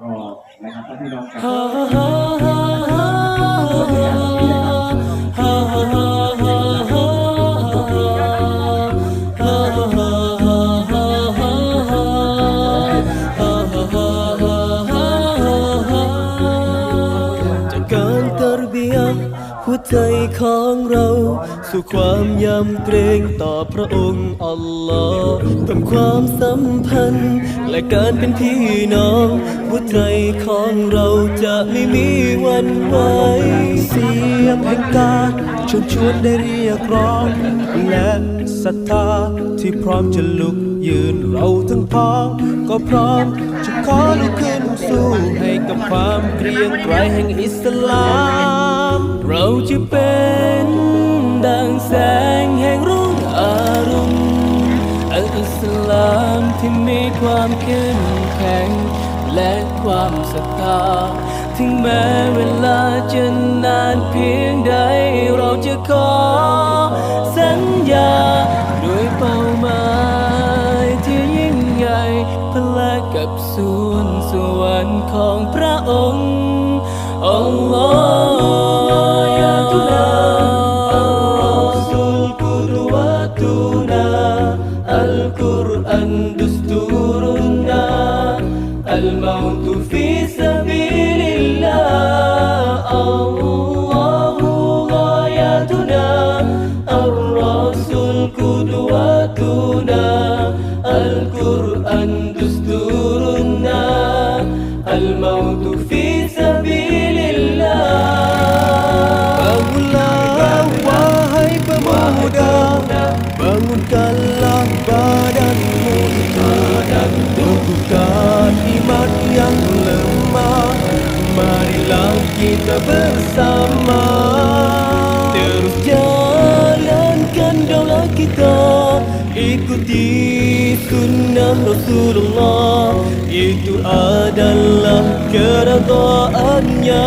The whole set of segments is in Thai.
ก็นะครับถ้าพี่น้องกัน ใจของเรา สู่ความยำเกรงต่อพระองค์อัลลอฮ์เพิ่มความสัมพันธ์ และการเป็นพี่น้องหัวใจของเราจะไม่มีวันไหวเสียงแห่งการชวนชวนได้เรียกร้อง และศรัทธาที่พร้อมจะลุกยืนเราทั้งพ้องก็พร้อมจะขอลุกขึ้นสู้ ความเกรียงไกรแห่งอิสลาม เราจะเป็นดังแสงแห่งรุ่งอรุณอัลอิสลามที่มีความเข้มแข็ง และความศรัทธาถึงแม้เวลาจะนานเพียงใด เราจะขอสัญญาด้วยเป้าหมายที่ยิ่งใหญ่พลกกับส่วนสวรรค์ของ pemuda Bangunkanlah badanmu. Dan teguhkan iman yang lemah Marilah kita bersama. Terus jalankan daulah kita Ikuti sunnah Rasulullah. Itu adalah keredaannya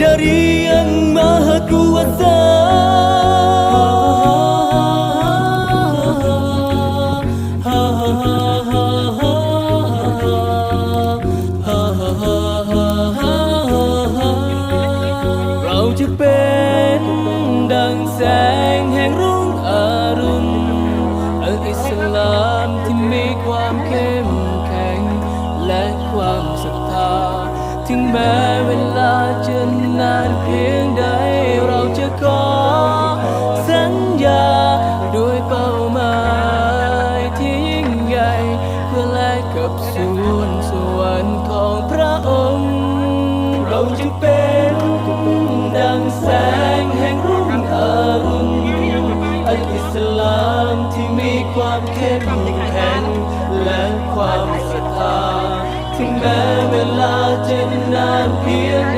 Dari yang maha kuasa เจะ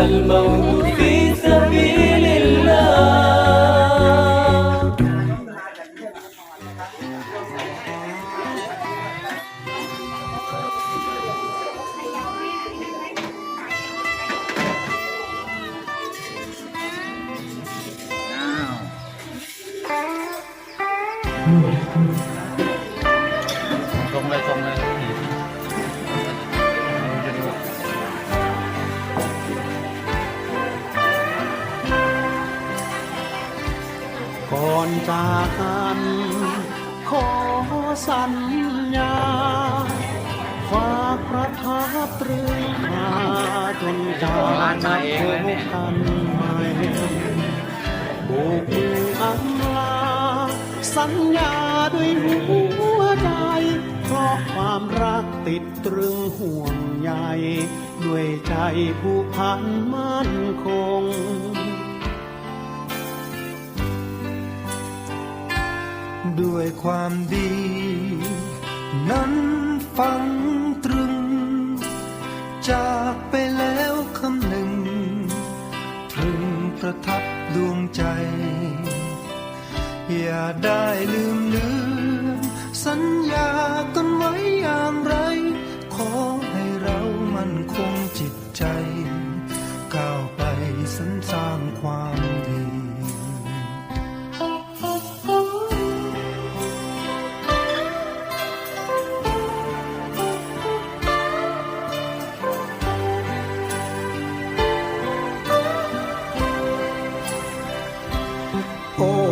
الموت في سبيل الله กกันขอสัญญาฝากประทับตรึงมาจนจากร้านชายเองเลยเนี่ยกันใหม่โบกมืออำลาสัญญาด้วยหัวใจเพราะความรักติดตรึงห่วงใยด้วยใจผูกพันมั่นคง ด้วยความดี นั้นฟังตรึง จากไปแล้วคำหนึ่งตรึงประทับดวงใจ อย่าได้ลืมเลือนสัญญากันไว้อย่างไร ขอให้เรามันคงจิตใจ ก้าวไปสรรสร้างความดี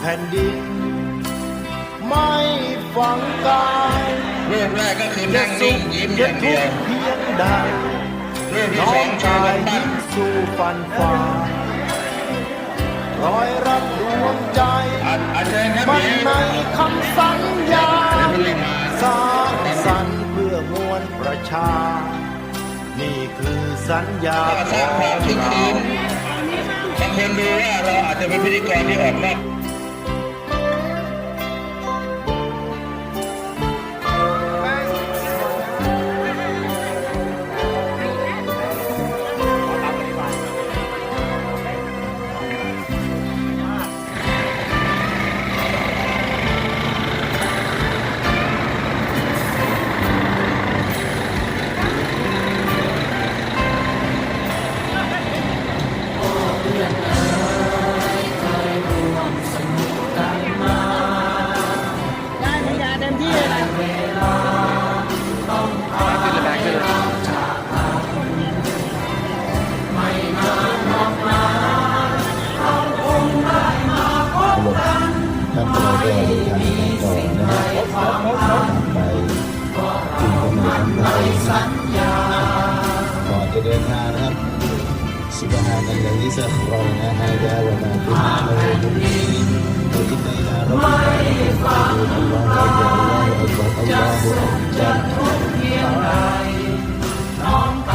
แผ่นดิน ไม่ฟังกายรูปแรกก็คือนั่งนิ่งยิ้มอย่างเดียวเพียงใดรูปที่น้สอองงคือชาลยงปั้ยิ้นมสู่ฟันฝ่ารอยรักดวงใจอัดอัดเชิญครับมันพี่ในคำสัญญาเดี๋ยวเพิ่งเรียกมาสร้างสรรค์เพื่อมวลประชา นี่คือสัญญาก็ขสร้าองงความคึกเราคืนบางคนดูว่าเราอาจจะเป็นพิธีกรที่ออกนอก สัญญาก่อนจะเดินทางนะครับสุบฮานันลลที่จะรอนะฮะยาวะมาตุฮานะฮะบุรีบุรารกอัลลอฮฺอัลลอฮฺอัลลอฮฺอัลลอฮฺอัลลอฮฺอัลลอฮฺอัล